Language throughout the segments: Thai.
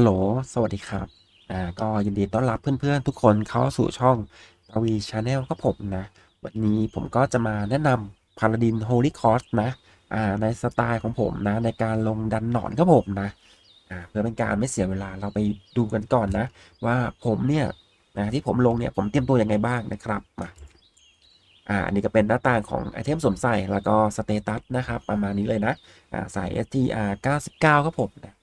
ฮัลโหล สวัสดีครับ อ่า ก็ยินดีต้อนรับเพื่อนๆ ทุกคนเข้าสู่ช่องปวีชาแนลครับผมนะ วันนี้ผมก็จะมาแนะนำพาราดินโฮลี่คอสนะ อ่า ในสไตล์ของผมนะ ในการลงดันหนอนครับผมนะ อ่า เพื่อเป็นการไม่เสียเวลาเราไปดูกันก่อนนะ ว่าผมเนี่ยนะที่ผมลงเนี่ยผมเตรียมตัวยังไงบ้างนะครับมาอ่าอันนี้ก็เป็นหน้าต่างของไอเทมสวมใส่แล้วก็สเตตัสนะครับ ประมาณนี้เลยนะ อ่าใส่ STR 99ครับผมนะ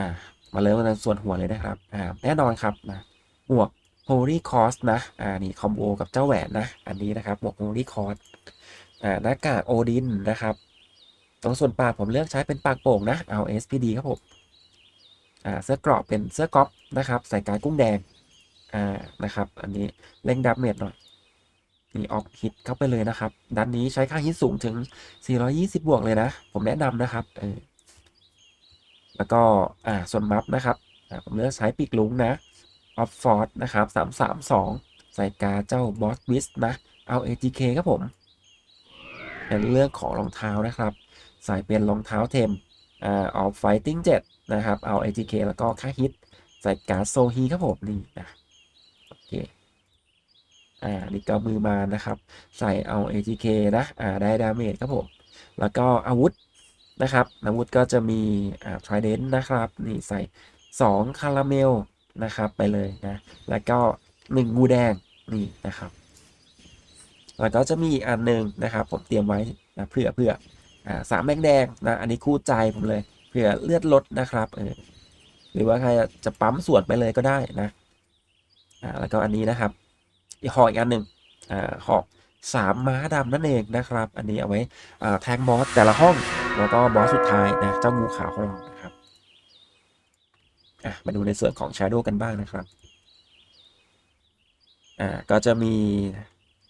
อ่ามาเริ่มในส่วนหัวเลยนะครับอ่าแน่นอนครับนะหมวก Holy Cross นะอ่านี่คอมโบกับเจ้าแหวนนะ อันนี้นะครับหมวก Holy Cross อ่าหน้ากากโอดินนะครับตรงส่วนปากผมเลือกใช้เป็นปากโป่งนะเอา SPD ครับผมอ่าเสื้อกราะเป็นเสื้อก๊อปนะครับใส่กายกุ้งแดงอ่านะครับ อันนี้เร่งดับเมจหน่อยนี่ออกฮิตเข้าไปเลยนะครับ ด้านนี้ใช้ค่าฮิตสูงถึง 420 บวกเลยนะ ผมแนะนำนะครับเออ แล้วก็อ่าส่วนมัฟนะครับผมเลือกใช้ปีกลุงนะออฟฟอร์ดนะครับ332ใส่กาเจ้าบอสวิสนะเอา ATK ครับผมเป็นเรื่องของรองเท้านะครับใส่เป็นรองเท้าเทมอ่าออฟไฟติ้ง7นะครับเอา ATK แล้วก็ค่าฮิตใส่กาโซฮีครับผมนี่นะโอเคอ่านี่ก็มือมานะครับ ใส่เอา ATK นะอ่าได้ดาเมจครับผม แล้วก็อาวุธ นะครับอาวุธก็จะมีอ่า trident นะครับ นี่ใส่ 2 คาราเมลนะครับไปเลยนะ แล้วก็ 1 งูแดงนี่นะครับ แล้วก็จะมีอีกอันหนึ่งนะครับ ผมเตรียมไว้นะเผื่อเผื่ออ่าสามแดงแดงนะ อันนี้คู่ใจผมเลยเผื่อเลือดลดนะครับเออหรือว่าใครจะปั๊มส่วนไปเลยก็ได้นะอ่าแล้วก็อันนี้นะครับอีกหอกอีกอันหนึ่งอ่าหอกสามม้าดำนั่นเองนะครับ อันนี้เอาไว้อ่าแทงบอสแต่ละห้อง แล้วก็บอสสุดท้ายนะเจ้างูขาวของเรานะครับอะมาดูในส่วนของ Shadow กันบ้างนะครับอ่าก็จะมี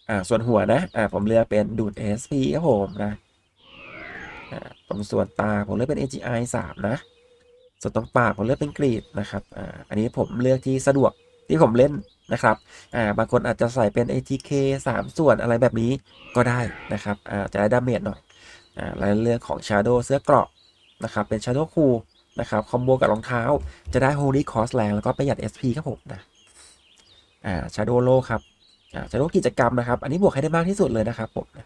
อ่าส่วนหัวนะอ่าผมเลือกเป็นดูด SP ครับผมนะอ่าตรงส่วนตาผมเลือกเป็น AGI 3 นะ ส่วนตรงปากผมเลือกเป็นกรีดนะครับอ่าอันนี้ผมเลือกที่สะดวกที่ผมเล่นนะครับอ่าบางคนอาจจะใส่เป็น ATK 3 ส่วนอะไรแบบนี้ก็ได้นะครับอ่าจะได้ดาเมจหน่อย อ่าแล้วเรื่องของ Shadow เสื้อเกราะนะครับเป็น Shadow Cool นะครับคอมโบกับรองเท้าจะได้ Holy Cross แรงแล้วก็ประหยัด SP ครับผมนะอ่า Shadow Low ครับอ่า Shadow กิจกรรมนะครับ อันนี้บวกให้ได้มากที่สุดเลยนะครับผมนะ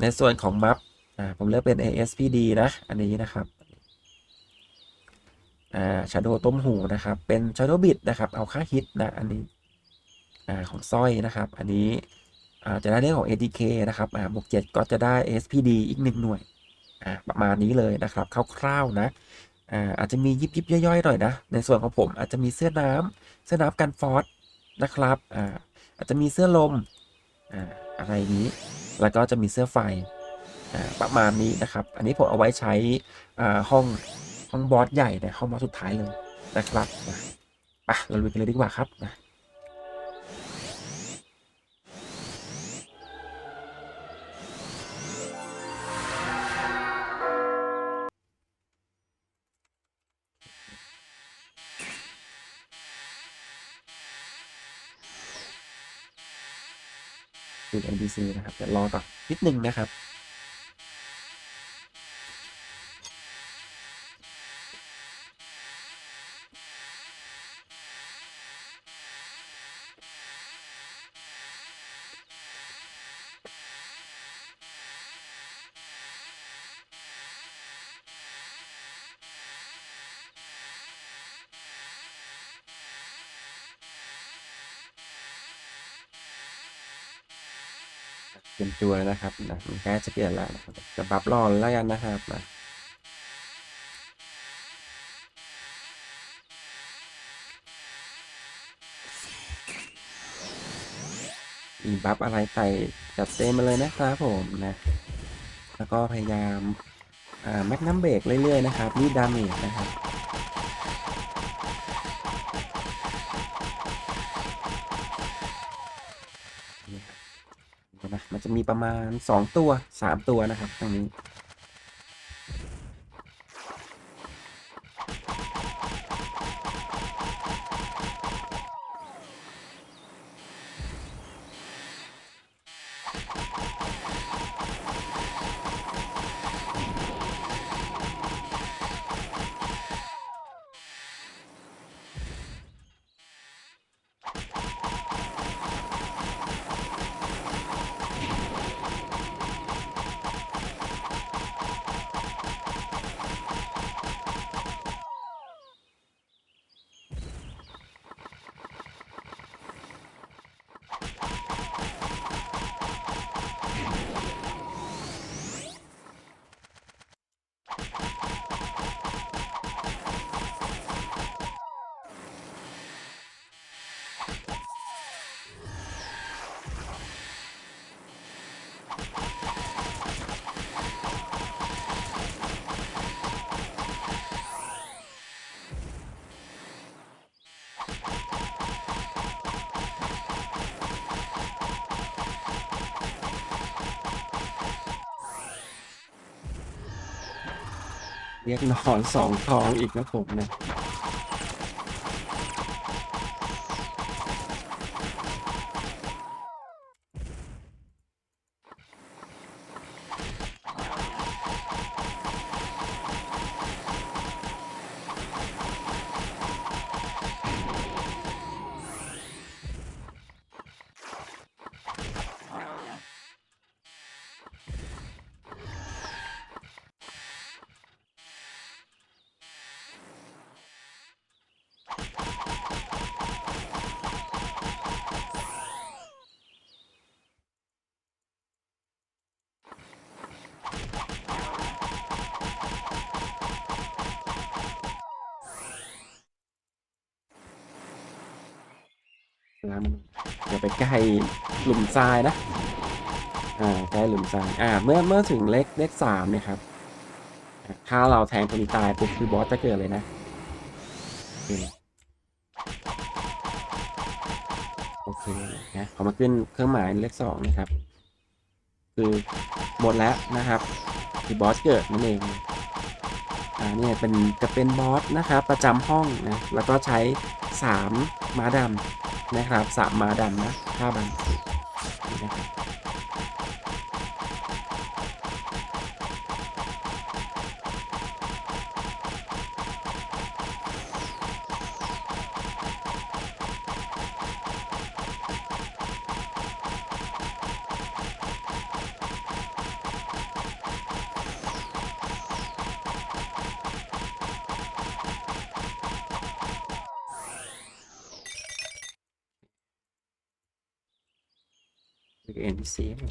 ในส่วนของมัฟอ่าผมเลือกเป็น ASPD นะ อันนี้นะครับอ่า Shadow ต้มหูนะครับเป็น Shadow Bit นะครับเอาค่าฮิตนะอันนี้อ่าของสร้อยนะครับ อันนี้ จะได้เรื่องของ ATK นะครับบวก7ก็จะได้ SPD อีกหนึ่งหน่วย ประมาณนี้เลยนะครับ คร่าวๆนะอาจจะมียิบยิบย่อยๆหน่อยนะ ในส่วนของผมอาจจะมีเสื้อน้ำเสื้อน้ำกันฟอสนะครับอาจจะมีเสื้อลมอะไรนี้ แล้วก็จะมีเสื้อไฟอประมาณนี้นะครับ อันนี้ผมเอาไว้ใช้ห้องห้องบอสใหญ่นะห้องบอสสุดท้ายเลยนะครับไปเราลุยกันเลยดีกว่าครับนะ ดู NPC นะครับเดี๋ยวรอก่อนนิดนึงนะครับ เตัวนะครับนะมันใกล้จะเปลี่ยนแล้วนะครับจะบัฟรอแล้วกันนะครับนะมีบัฟอะไรใส่จัดเต็มมาเลยนะครับผมนะ แล้วก็พยายามแม็กนัมเบรกเรื่อยๆนะครับนี่ดาเมจนะครับ จะมีประมาณ 2 ตัว 3 ตัวนะครับตรงนี้ เรียกนอนสองทองอีกนะผมเนี่ย น้ำอย่าไปใกล้หลุมทรายนะอ่าใกล้หลุมทรายอ่าเมื่อเมื่อถึงเลขเลขสามเนี่ยครับถ้าเราแทงคนนี้ตายปุ๊บคือบอสจะเกิดเลยนะโอเคโอเคนะพอมาขึ้นเครื่องหมายเลขสองนะครับ คือหมดแล้วนะครับ คือบอสเกิดนั่นเองอ่าเนี่ยเป็นจะเป็นบอสนะครับประจำห้องนะแล้วก็ใช้สามม้าดำ นะครับสามมาดันนะห้าบั หรือ NPC ครับ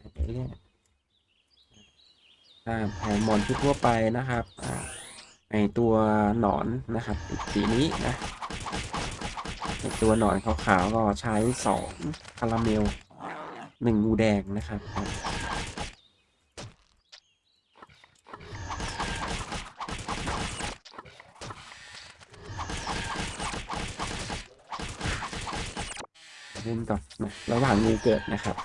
ผมไปเรื่อยแผนมอนทั่วไปนะครับในตัวหนอนนะครับอีกสีนี้นะในตัวหนอนขาวๆก็ใช้สองคาราเมลหนึ่งงูแดงนะครับอ่าเล่น ก่อนนะระหว่างมีเกิดนะครับ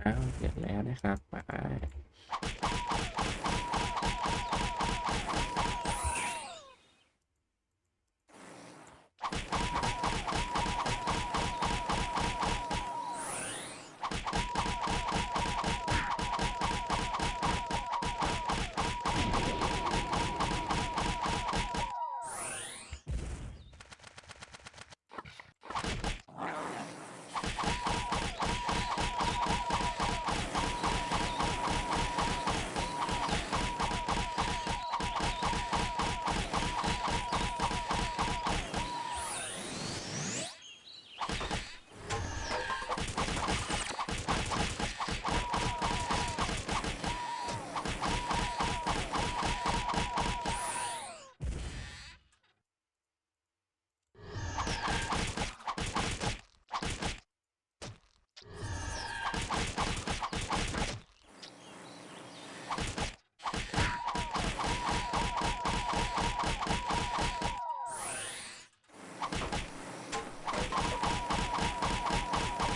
เอาเสร็จแล้วนะครับไป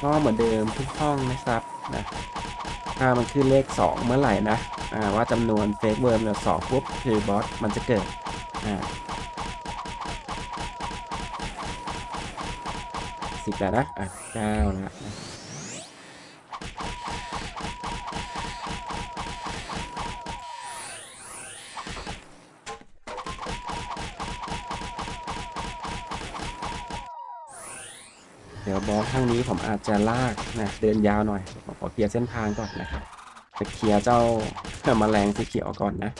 ก็เหมือนเดิมทุกห้องนะครับนะถ้ามันขึ้นเลข 2 เมื่อไหร่นะอ่าว่าจำนวนเฟกเวิร์มเหลือสองปุ๊บคือบอสมันจะเกิดอ่าสิบแล้วนะอะเก้าแล้วนะ นี้ผมอาจจะลากนะเดินยาวหน่อยผมขอเคลียร์เส้นทางก่อนนะครับจะเคลียร์เจ้าแมลงสีเขียวก่อนนะ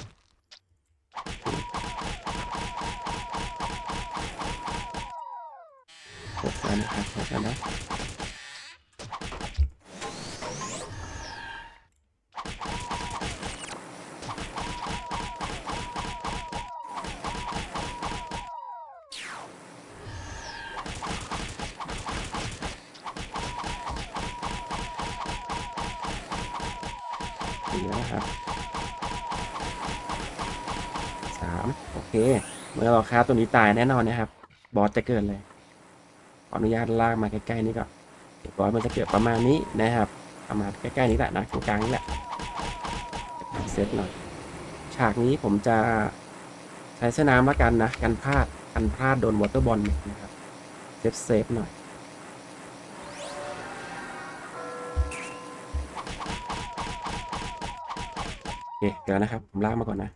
หกแล้วนะครับหกแล้วนะ เคเมื่อเราฆ่าตัวนี้ตายแน่นอนนะครับ บอสจะเกิดเลยขออนุญาตลากมาใกล้ๆนี่ก่อนเดี๋ยวบอสมันจะเกิดประมาณนี้นะครับประมาณใกล้ๆนี้แหละนะกลางๆนี่แหละเซตหน่อยฉากนี้ผมจะใช้สนน้ำละกันนะกันพลาดกันพลาดโดนวอเตอร์บอลนะครับเซฟเซฟหน่อยโอเคเดี๋ยวนะครับ ผมลากมาก่อนนะ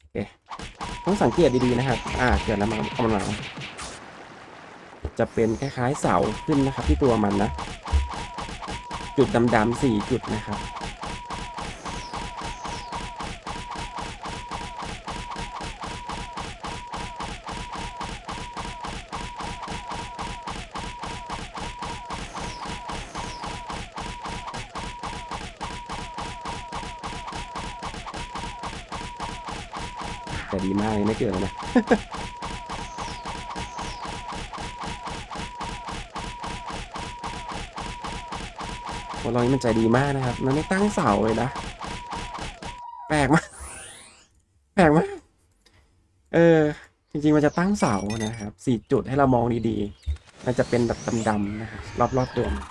โอเค ต้องสังเกตดีๆนะครับ อ่าเกิดแล้วมันเอามันมาจะเป็นคล้ายๆเสาขึ้นนะครับที่ตัวมันนะ จุดดำๆสี่จุดนะครับ แต่ดีมากไม่เกิดเลยนะโอ้เรานี่มันใจดีมากนะครับ มันไม่ตั้งเสาเลยนะ แปลกมาก แปลกมาก เออ จริงๆมันจะตั้งเสานะครับ สี่จุดให้เรามองดีๆ มันจะเป็นแบบดำๆนะครับรอบๆตัวมัน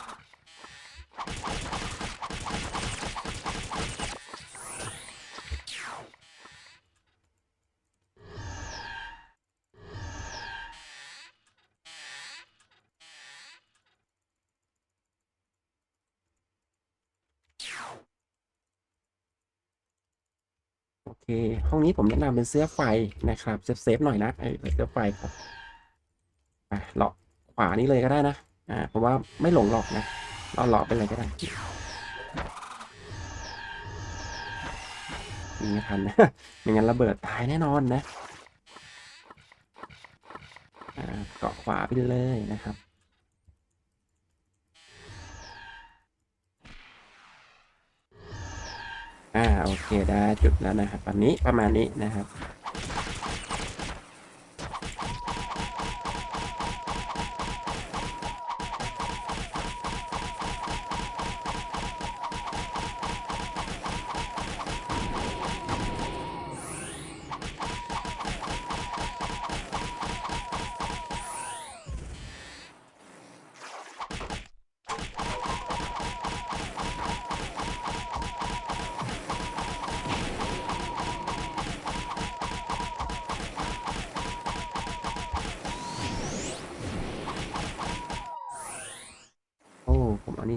โอ เคห้องนี้ผมแนะนำเป็นเสื้อไฟนะครับเซฟๆหน่อยนะเออเสื้อไฟครับอะเลาะขวานี้เลยก็ได้นะอ่าเพราะว่าไม่หลงหลอกนะเราเลาะไปเลยก็ได้มีทันนะไม่งั้นระเบิดตายแน่นอนนะอ่าเกาะขวาไปเลยนะครับ อ่าโอเคได้จุดแล้วนะครับตอนนี้ประมาณนี้นะครับ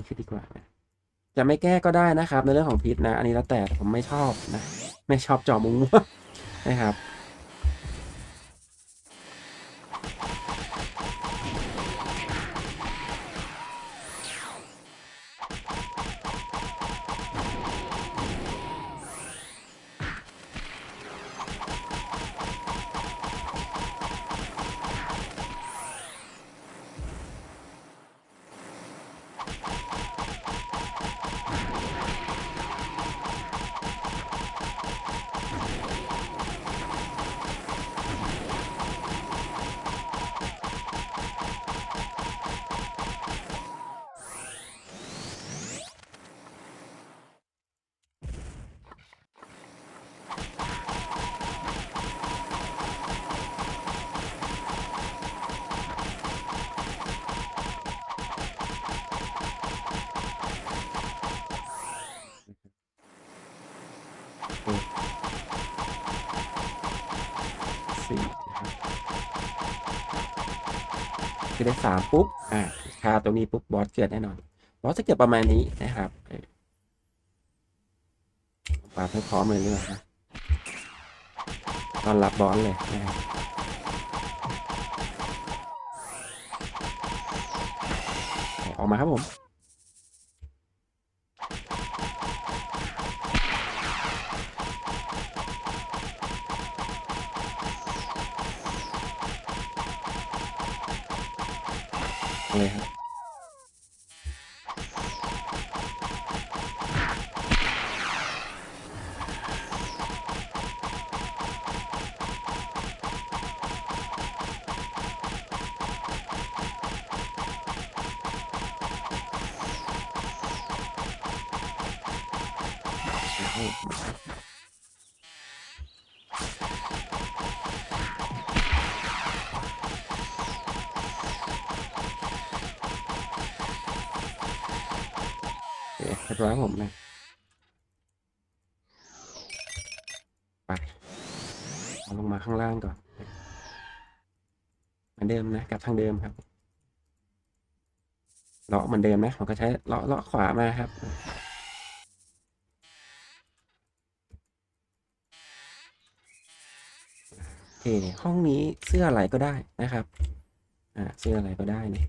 ผมเอานี่คิดดีกว่านะจะไม่แก้ก็ได้นะครับ ในเรื่องของพิษนะ อันนี้แล้วแต่ผมไม่ชอบนะ ไม่ชอบจอมุ้งนะครับ สี่นะครับคือได้สามปุ๊บ อ่าคาตรงนี้ปุ๊บบอสเกิดแน่นอน บอสจะเกิดประมาณนี้นะครับปาดให้พร้อมเลยดีกว่านะตอนรับบอสเลยนะครับออกมาครับผม นี่ร้อยผมไลยไปลงมาข้างล่างก่อนเหมือนเดิมนะกลับทางเดิมครับเลาะเหมือนเดิมนะผมก็ใช้เลาะเลาะขวามาครับ เคห้องนี้เสื้ออะไรก็ได้นะครับ อ่าเสื้ออะไรก็ได้เนี่ย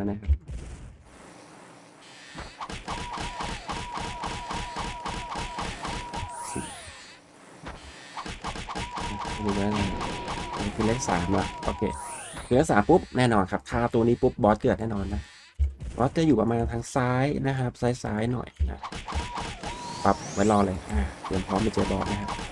ตัวนะครับดูว่าอะไรอันนี้คือเลขสามละโอเคคือเลขสามปุ๊บแน่นอนครับคาตัวนี้ปุ๊บบอสเกิดแน่นอนนะบอสจะอยู่ประมาณทางซ้ายนะครับ ซ้ายซ้ายหน่อยนะปรับไว้รอเลยอ่าเตรียมพร้อมไปเจอบอสนะครับ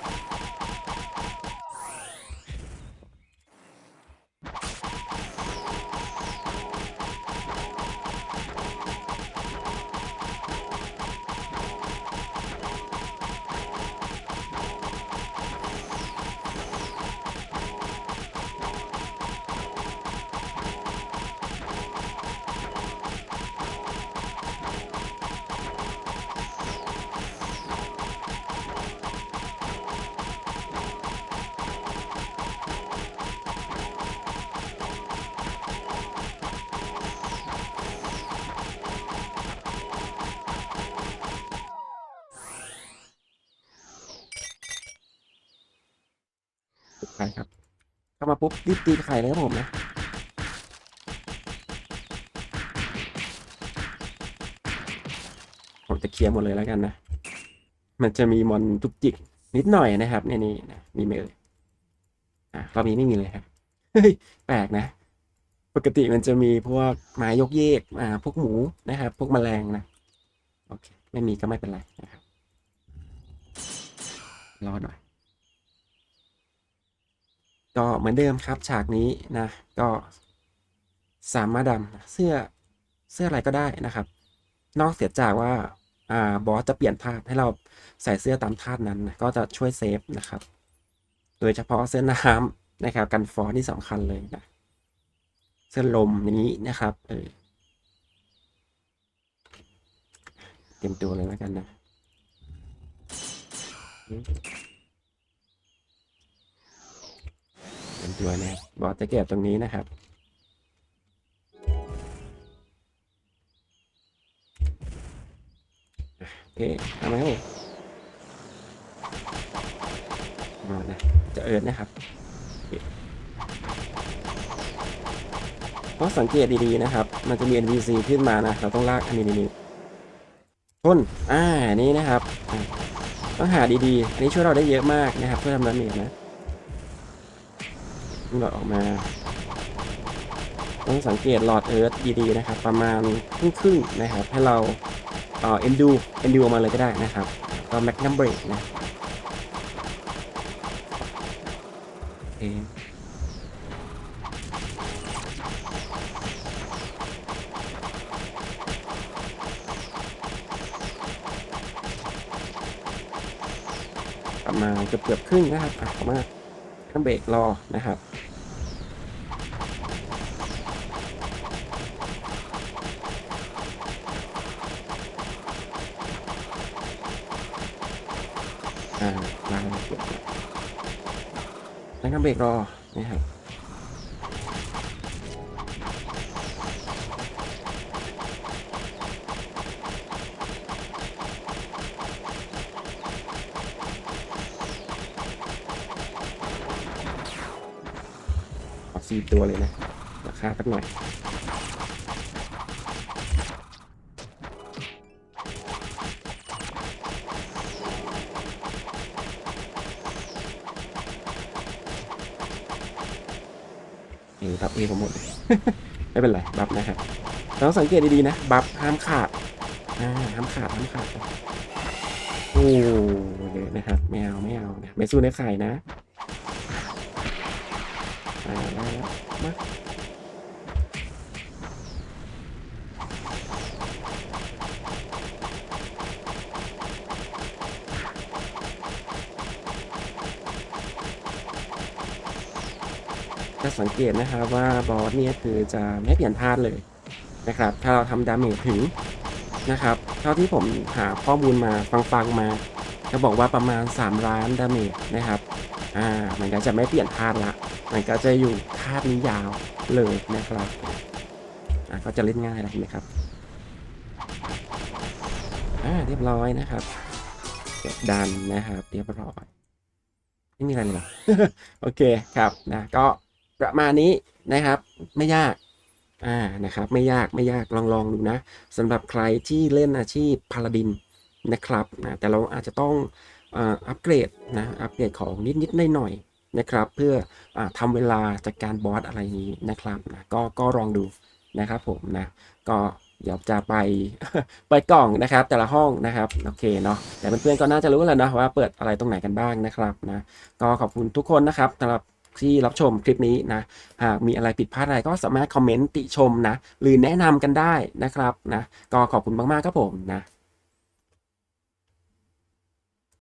ไข่ครับ เข้ามาปุ๊บรีบตีไข่เลยครับผมนะผมจะเคลียร์หมดเลยแล้วกันนะ มันจะมีมอนจุกจิกนิดหน่อยนะครับในนี้นะมีไหมเอ่ยอะรอบนี้ไม่มีเลยครับเฮ้ยแปลกนะ ปกติมันจะมีพวกไม้ยกเยกอ่าพวกหมูนะครับ พวกแมลงนะโอเค ไม่มีก็ไม่เป็นไรนะครับรอหน่อย ก็เหมือนเดิมครับฉากนี้นะ ก็สามมาดำเสื้อเสื้ออะไรก็ได้นะครับ นอกเสียจากว่าอ่าบอสจะเปลี่ยนธาตุให้เราใส่เสื้อตามธาตุนั้นนะก็จะช่วยเซฟนะครับ โดยเฉพาะเสื้อน้ำนะครับ กันฟอสที่สำคัญเลยนะเสื้อลมอย่างนี้นะครับเออเตรียมตัวเลยแล้วกันนะ เตรียมตัวนะครับบอสจะเก็บตรงนี้นะครับ โอเคทำไหมครับผมมานะจะเอิร์ดนะครับเพราะสังเกตดีๆนะครับ มันจะมี NPC ขึ้นมานะ เราต้องลากอันนี้นี่พ่นอ่านี่นะครับ ต้องหาดีๆ อันนี้ช่วยเราได้เยอะมากนะครับช่วยทำดาเมจนะ หลอดออกมา ต้องสังเกตหลอดเอิร์ธดีๆนะครับ ประมาณครึ่งครึ่งๆนะครับ ให้เราเอ่อเอ็นดูเอ็นดูออกมาเลยก็ได้นะครับ ก็แมกนัมเบรกนะโอเคประมาณเกือบเกือบครึ่งนะครับอะมา ณนัมเบรกรอนะครับ อ่าล้างแล้วก็เบรกรอนะครับ ตัวเลยนะราคาสักหน่อยเออบัฟเอผมหมดเลยไม่เป็นไร บัฟนะครับต้องสังเกตดีๆนะ บัฟห้ามขาดห้ามขาดห้ามขาดโอ้เลยนะครับ ไม่เอา ไม่เอานะไม่สู้ในไข่นะ สังเกตนะครับว่าบอสเนี่ยคือจะไม่เปลี่ยนธาตุเลยนะครับ ถ้าเราทำดาเมจถึงนะครับ เท่าที่ผมหาข้อมูลมาฟังๆมาจะบอกว่าประมาณ 3 ล้านดาเมจนะครับ อ่า มันก็จะไม่เปลี่ยนธาตุละ มันก็จะอยู่ธาตุนี้ยาวเลยนะครับ อ่าก็จะเล่นง่ายแล้วนไหมครับ อ่า เรียบร้อยนะครับเก็บดันนะครับ เรียบร้อย ไม่มีอะไรเลยหรอ โอเคครับนะ ก็ ประมาณนี้นะครับ ไม่ยากอ่านะครับ ไม่ยากไม่ยากลองลองดูนะสำหรับใครที่เล่นอาชีพพาลาดินนะครับนะแต่เราอาจจะต้องอัปเกรดนะอัปเกรดของนิดนิดหน่อยๆนะครับ เพื่ออทำเวลาจากการบอสอะไรนี้นะครับนะก็ก็ลองดูนะครับผมนะก็เดี๋ยวจะไปเปิดกล่องนะครับ แต่ละห้องนะครับโอเคเนาะแต่เพื่อนๆก็น่าจะรู้แล้วนะว่าเปิดอะไรตรงไหนกันบ้างนะครับนะก็ขอบคุณทุกคนนะครับสำหรับ ที่รับชมคลิปนี้นะหากมีอะไรผิดพลาดอะไรก็สามารถคอมเมนต์ติชมนะหรือแนะนำกันได้นะครับนะก็ขอบคุณมากๆครับผมนะ